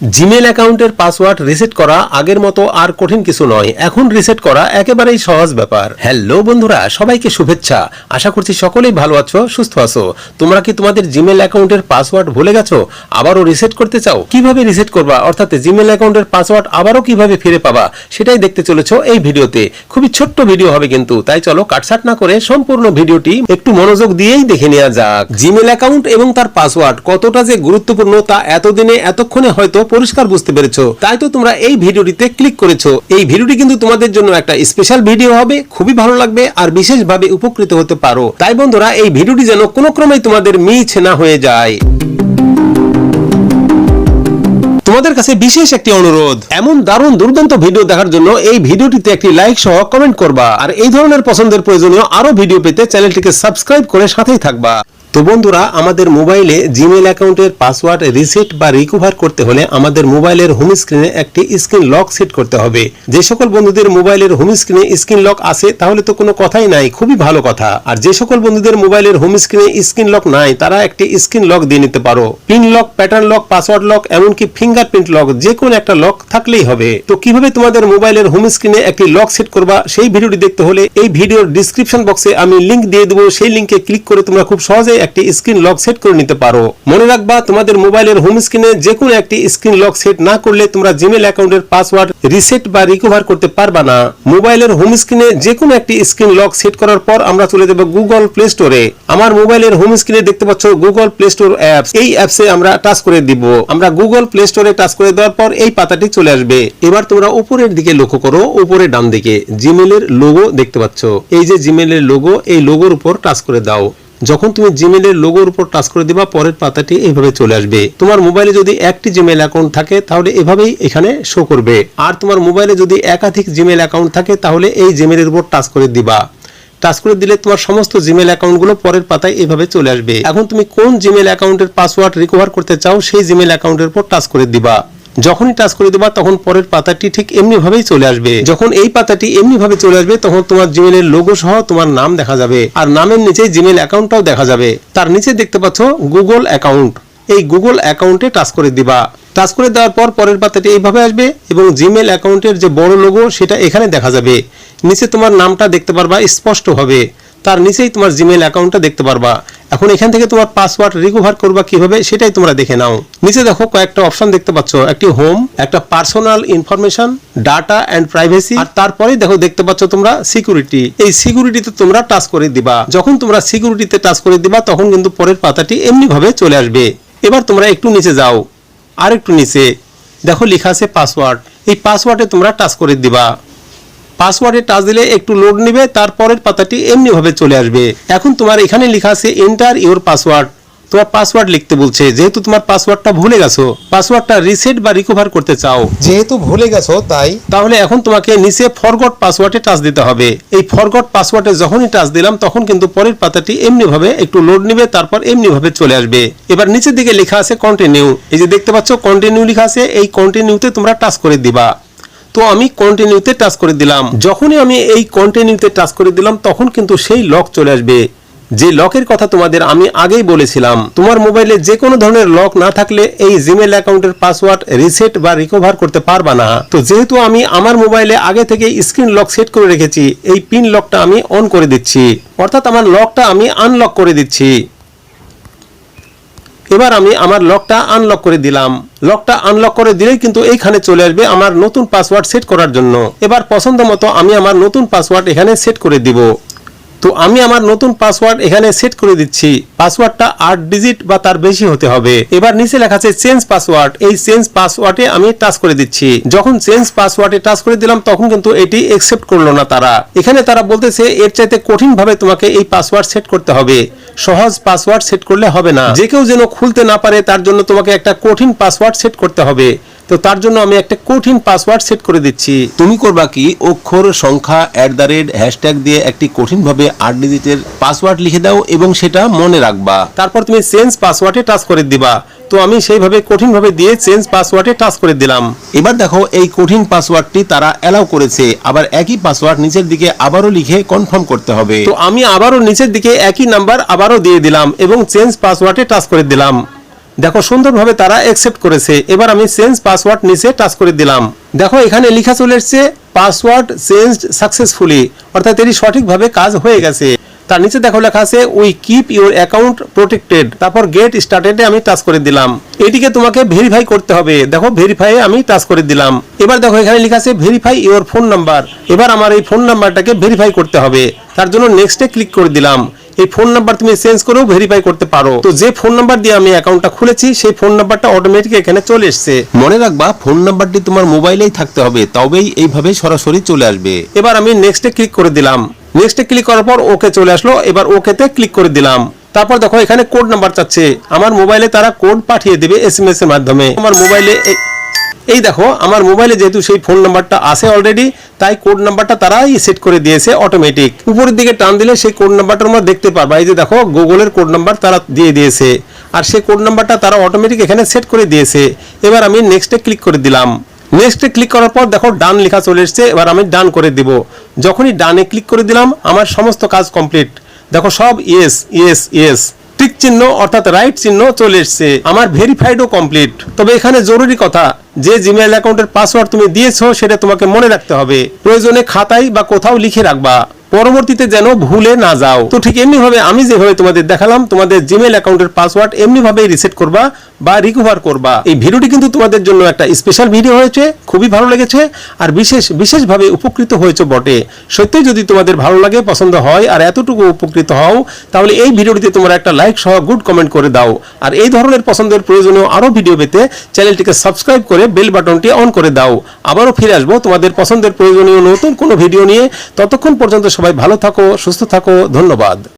Gmail অ্যাকাউন্টের password reset করা আগের মতো আর কঠিন কিছু নয়। এখন রিসেট করা একেবারেই সহজ ব্যাপার। হ্যালো বন্ধুরা, সবাইকে শুভেচ্ছা। আশা করছি সকলেই ভালো আছো, সুস্থ আছো। তোমরা কি তোমাদের জিমেল অ্যাকাউন্টের পাসওয়ার্ড ভুলে গেছো? আবারও রিসেট করতে চাও? কীভাবে রিসেট করবা? অর্থাৎ জিমেল অ্যাকাউন্টের পাসওয়ার্ড আবারও কীভাবে ফিরে পাবা? সেটাই দেখতে চলেছো এই ভিডিওতে। খুবই ছোট্ট ভিডিও হবে কিন্তু, তাই চলো কাটছাট না করে সম্পূর্ণ ভিডিওটি একটু মনোযোগ দিয়েই দেখে নেওয়া যাক। জিমেল অ্যাকাউন্ট এবং তার পাসওয়ার্ড কতটা যে গুরুত্বপূর্ণ তা এতদিনে, এতক্ষণে হয়তো পরিষ্কার বুঝতে পেরেছ। তাই তো তোমরা এই ভিডিওটিতে ক্লিক করেছ। এই ভিডিওটি কিন্তু তোমাদের জন্য একটা স্পেশাল ভিডিও হবে, খুবই ভালো লাগবে আর বিশেষভাবে উপকৃত হতে পারো। তাই বন্ধুরা, এই ভিডিওটি যেন কোনো ক্রমেই তোমাদের মিছ না হয়ে যায়। তোমাদের কাছে বিশেষ একটি অনুরোধ, এমন দারুণ দুর্দান্ত ভিডিও দেখার জন্য এই ভিডিওটিতে একটি লাইক সহ কমেন্ট করবা। আর এই ধরনের পছন্দের প্রয়োজনীয় আরও ভিডিও পেতে চ্যানেলটিকে সাবস্ক্রাইব করে সাথেই থাকবা। তো বন্ধুরা, আমাদের মোবাইলে জিমেল অ্যাকাউন্টের পাসওয়ার্ড রিসেট বা রিকভার করতে হলে আমাদের মোবাইলের হোম স্ক্রিনে একটি স্ক্রিন লক সেট করতে হবে। যে সকল বন্ধুদের মোবাইলের হোম স্ক্রিনে স্ক্রিন লক আছে, তাহলে তো কোনো কথাই নাই, খুবই ভালো কথা। আর যে সকল বন্ধুদের মোবাইলের হোম স্ক্রিনে স্ক্রিন লক নাই, তারা একটি স্ক্রিন লক দিয়ে নিতে পারো। Pin lock, pattern lock, password lock, এমনকি ফিঙ্গারপ্রিন্ট লক যে কোনো একটা লক থাকলেই হবে। তো কীভাবে তোমাদের মোবাইলের হোম স্ক্রিনে একটি লক সেট করবা, সেই ভিডিওটি দেখতে হলে এই ভিডিওর ডিসক্রিপশন বক্সে আমি লিংক দিয়ে দেবো। সেই লিংকে ক্লিক করে তোমরা খুব সহজে একটি স্ক্রিন লক সেট করে নিতে পারো। মনে রাখবা, তোমাদের মোবাইলের হোম স্ক্রিনে যে কোনো একটি স্ক্রিন লক সেট না করলে তোমরা জিমেল অ্যাকাউন্টের পাসওয়ার্ড রিসেট বা রিকভার করতে পারবা না। মোবাইলের হোম স্ক্রিনে যে কোনো একটি স্ক্রিন লক সেট করার পর আমরা চলে যাব গুগল প্লে স্টোরে আমার মোবাইলের হোম স্ক্রিনে দেখতে পাচ্ছ গুগল প্লে স্টোর অ্যাপস এই অ্যাপসে আমরা টাচ করে দিব। আমরা গুগল প্লে স্টোরে টাচ করে দেওয়ার পর এই পাতাটি চলে আসবে। এবার তোমরা উপরের দিকে লক্ষ্য করো, উপরে ডান দিকে জিমেলের লোগো দেখতে পাচ্ছ। এই যে জিমেলের লোগো এই লোগোর উপর টাচ করে দাও। যখন তুমি জিমেলের লোগোর উপর টাচ করে দিবা, পরের পাতাটি এইভাবে চলে আসবে। তোমার মোবাইলে যদি একটি জিমেল অ্যাকাউন্ট থাকে, তাহলে এভাবেই এখানে শো করবে। আর তোমার মোবাইলে যদি একাধিক জিমেল অ্যাকাউন্ট থাকে, তাহলে এই জিমেলের উপর টাচ করে দিবা। টাচ করে দিলে তোমার সমস্ত জিমেল অ্যাকাউন্টগুলো পরের পাতায় এভাবে চলে আসবে। এখন তুমি কোন জিমেল অ্যাকাউন্টের পাসওয়ার্ড রিকভার করতে চাও, সেই জিমেল অ্যাকাউন্টের উপর টাচ করে দিবা। যখনই টাচ করে দেবা, তখন পরের পাতাটি ঠিক এমনি ভাবেই চলে আসবে। যখন এই পাতাটি এমনি ভাবে চলে আসবে, তখন তোমার জিমেলের লোগো সহ তোমার নাম দেখা যাবে। আর নামের নিচে জিমেল অ্যাকাউন্টটাও দেখা যাবে। তার নিচে দেখতে পাচ্ছ গুগল অ্যাকাউন্ট এই গুগল অ্যাকাউন্টে টাচ করে দিবা। টাচ করে দেওয়ার পর পরের পাতাটি এইভাবে আসবে এবং জিমেল অ্যাকাউন্টের যে বড় লোগো সেটা এখানে দেখা যাবে। নিচে তোমার নামটা দেখতে পারবা স্পষ্টভাবে তার নিচেই তোমার জিমেল অ্যাকাউন্টটা দেখতে পারবা। এখন এখান থেকে তোমার পাসওয়ার্ড রিকভার করবা কীভাবে, সেটাই তোমরা দেখে নাও। নিচে দেখো কয়েকটা অপশন দেখতে পাচ্ছ, একটি হোম একটা personal information data and privacy আর তারপরে দেখো দেখতে পাচ্ছ তোমরা সিকিউরিটি এই সিকিউরিটিতে তোমরা টাচ করে দিবা। যখন তোমরা সিকিউরিটিতে টাচ করে দিবা, তখন কিন্তু পরের পাতাটি এমনি ভাবে চলে আসবে। এবার তোমরা একটু নিচে যাও। আর একটু নিচে। দেখো লেখা আছে পাসওয়ার্ড এই পাসওয়ার্ডে তোমরা টাচ করে দিবা। পাসওয়ার্ডে টাচ দিলে একটু লোড নেবে তারপরের পাতাটি এমনি ভাবে চলে আসবে। এখন তোমার এখানে লেখা আছে এন্টার ইওর পাসওয়ার্ড তোমার পাসওয়ার্ড লিখতে বলছে যেহেতু তোমার পাসওয়ার্ডটা ভুলে গেছো পাসওয়ার্ডটা রিসেট বা রিকভার করতে চাও। যেহেতু ভুলে গেছো তাই তাহলে এখন তোমাকে নিচে ফরগট পাসওয়ার্ডে টাচ দিতে হবে। এই ফরগট পাসওয়ার্ডে যখনই টাচ দিলাম তখন কিন্তু পরের পাতাটি এমনি ভাবে একটু লোড নেবে তারপর এমনি ভাবে চলে আসবে। এবার নিচের দিকে লেখা আছে কন্টিনিউ এই যে দেখতে পাচ্ছ কন্টিনিউ লেখা আছে এই কন্টিনিউতে তোমরা টাচ করে দিবা। তো আমি কন্টিনিউতে টাচ করে দিলাম। যখনই আমি এই কন্টিনিউতে টাচ করে দিলাম, তখন কিন্তু সেই লক চলে আসবে। যে লকের কথা তোমাদের আমি আগেই বলেছিলাম, তোমার মোবাইলে যে কোনো ধরনের লক না থাকলে এই জিমেল অ্যাকাউন্টের পাসওয়ার্ড রিসেট বা রিকভার করতে পারবা না। তো যেহেতু আমি আমার মোবাইলে আগে থেকে স্ক্রিন লক সেট করে রেখেছি, এই পিন লকটা আমি অন করে দিচ্ছি। অর্থাৎ আমার লকটা আমি আনলক করে দিচ্ছি। এবার আমি আমার লকটা আনলক করে দিলাম। লকটা আনলক করে দিলেই কিন্তু এইখানে চলে আসবে আমার নতুন পাসওয়ার্ড সেট করার জন্য। এবার পছন্দ মতো আমি আমার নতুন পাসওয়ার্ড এখানে সেট করে দিব। তো আমি আমার নতুন পাসওয়ার্ড এখানে সেট করে দিচ্ছি। পাসওয়ার্ডটা আট ডিজিট বা তার বেশি হতে হবে। এবার নিচে লেখা আছে চেঞ্জ পাসওয়ার্ড এই চেঞ্জ পাসওয়ার্ডে আমি টাচ করে দিচ্ছি। যখন চেঞ্জ পাসওয়ার্ডে টাচ করে দিলাম, তখন কিন্তু এটি একসেপ্ট করল না তারা। এখানে তারা বলতেছে, এর চাইতে কঠিন ভাবে তোমাকে এই পাসওয়ার্ড সেট করতে হবে। সহজ পাসওয়ার্ড সেট করলে হবে না। যে কেউ যেন খুলতে না পারে, তার জন্য তোমাকে একটা কঠিন পাসওয়ার্ড সেট করতে হবে। তো তার জন্য আমি একটা কঠিন পাসওয়ার্ড সেট করে দিচ্ছি। তুমি করবা কি? অক্ষর সংখ্যা অ্যাট দ্য রেট হ্যাশট্যাগ দিয়ে একটি কঠিন ভাবে আট ডিজিটের পাসওয়ার্ড লিখে দাও এবং সেটা মনে রাখবা। তারপর তুমি চেঞ্জ পাসওয়ার্ডে টাচ করে দিবা। তো আমি সেইভাবে কঠিন ভাবে দিয়ে চেঞ্জ পাসওয়ার্ডে টাচ করে দিলাম। এবার দেখো এই কঠিন পাসওয়ার্ডটি তারা অ্যালাউ করেছে। আবার একই পাসওয়ার্ড নিচের দিকে আবারও লিখে কনফার্ম করতে হবে। তো আমি আবারও নিচের দিকে একই নাম্বার আবারও দিয়ে দিলাম এবং চেঞ্জ পাসওয়ার্ডে টাচ করে দিলাম। দেখো, সুন্দরভাবে তারা অ্যাকসেপ্ট করেছে। এবার আমি চেঞ্জ পাসওয়ার্ড নিচে টাচ করে দিলাম। দেখো, এখানে লেখা চলে এসছে পাসওয়ার্ড চেঞ্জ সাকসেসফুলি অর্থাৎ এটি সঠিকভাবে কাজ হয়ে গেছে। তার নিচে দেখো লেখা আছে we keep your account protected তারপর গেট স্টার্টেডে আমি টাচ করে দিলাম। এটিকে তোমাকে ভেরিফাই করতে হবে। দেখো ভেরিফাই আমি টাচ করে দিলাম। এবার দেখো, এখানে লেখা আছে ভেরিফাই ইউর ফোন নাম্বার এবার আমার এই ফোন নাম্বারটাকে ভেরিফাই করতে হবে। তার জন্য নেক্সটে ক্লিক করে দিলাম। এই ফোন নাম্বার তুমি চেঞ্জ করেও ভেরিফাই করতে পারো। তো যে ফোন নাম্বার দিয়ে আমি অ্যাকাউন্টটা খুলেছি সেই ফোন নাম্বারটা অটোমেটিক এখানে চলে এসেছে। মনে রাখবা ফোন নাম্বারটি তোমার মোবাইলেই থাকতে হবে তবেই এইভাবে সরাসরি চলে আসবে। এবার আমি নেক্সটে ক্লিক করে দিলাম। নেক্সটে ক্লিক করার পর ওকে চলে আসলো এবার ওকেতে ক্লিক করে দিলাম। তারপর দেখো এখানে কোড নাম্বার চাচ্ছে। আমার মোবাইলে তারা কোড পাঠিয়ে দেবে এসএমএস এর মাধ্যমে। আমার মোবাইলে এই- দেখো, আমার মোবাইলে যেহেতু সেই ফোন নাম্বারটা আছে অলরেডি তাই কোড নাম্বারটা তারাই সেট করে দিয়েছে অটোমেটিক উপরের দিকে টান দিলে সেই কোড নাম্বারটা আমরা দেখতে পারবা। এই যে দেখো গুগলের কোড নাম্বার তারা দিয়ে দিয়েছে। আর সেই কোড নাম্বারটা তারা অটোমেটিক এখানে সেট করে দিয়েছে। এবার আমি নেক্সটে ক্লিক করে দিলাম। নেক্সটে ক্লিক করার পর দেখো ডান লেখা চলে এসেছে। এবার আমি ডান করে দিব। যখনই ডানে ক্লিক করে দিলাম, আমার সমস্ত কাজ কমপ্লিট দেখো, সব ইয়েস ইয়েস ইয়েস টিক চিহ্ন অর্থাৎ রাইট চিহ্ন চলে এসছে। আমার ভেরিফাইডও কমপ্লিট তবে এখানে জরুরি কথা, যে জিমেইল অ্যাকাউন্টের পাসওয়ার্ড তুমি দিয়েছ, সেটা তোমাকে মনে রাখতে হবে। প্রয়োজনে খাতায় বা কোথাও লিখে রাখবা। পরবর্তীতে যেন ভুলে না যাও। তো ঠিক এমনি ভাবে আমি যেভাবে তোমাদের দেখালাম, তোমাদের জিমেইল অ্যাকাউন্টের পাসওয়ার্ড এমনি ভাবে রিসেট করবা। বা রিকভার করবা। এই ভিডিওটি কিন্তু তোমাদের জন্য একটা স্পেশাল ভিডিও হয়েছে, খুবই ভালো লেগেছে আর বিশেষ, বিশেষভাবে উপকৃত হয়েছে বটে। সত্যি যদি তোমাদের ভালো লাগে, পছন্দ হয় আর এতটুকু উপকৃত হও, তাহলে এই ভিডিওটিতে তোমরা একটা লাইক সহ গুড কমেন্ট করে দাও। আর এই ধরনের পছন্দের প্রয়োজনীয় আরও ভিডিও পেতে চ্যানেলটিকে সাবস্ক্রাইব করে বেল বাটনটি অন করে দাও। আবারও ফিরে আসব তোমাদের পছন্দের প্রয়োজনীয় নতুন কোনো ভিডিও নিয়ে। ততক্ষণ পর্যন্ত সবাই ভালো থাকো, সুস্থ থাকো, ধন্যবাদ।